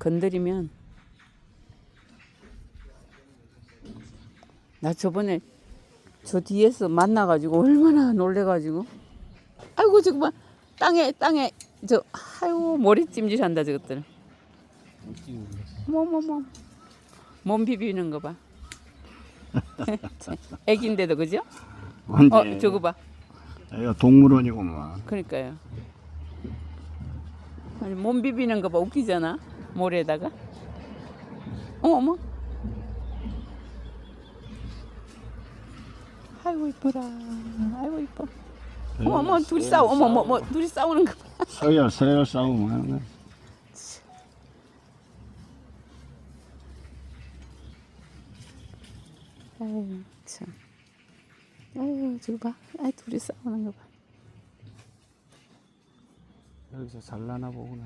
건드리면 나 저번에 저 뒤에서 만나가지고 얼마나 놀래가지고. 아이고 저거 봐 땅에 땅에. 저 아이고 머리 찜질한다 저것들. 뭐뭐뭐 몸 비비는 거봐. 애기인데도 그죠? 어 저거 봐. 이거 동물원이구만. 그러니까요. 아니 몸 비비는 거 봐. 웃기잖아 모래에다가? 어머. 아이고 이뻐라. 아이고 이뻐. 어머 어머 둘이 싸워 어머 어머 어머 둘이 싸우는 거 봐. 서열 서열 싸움. 아유 참. 아유 저거 봐. 아이 둘이 싸우는 거봐. 여기서 잘라나 보구나.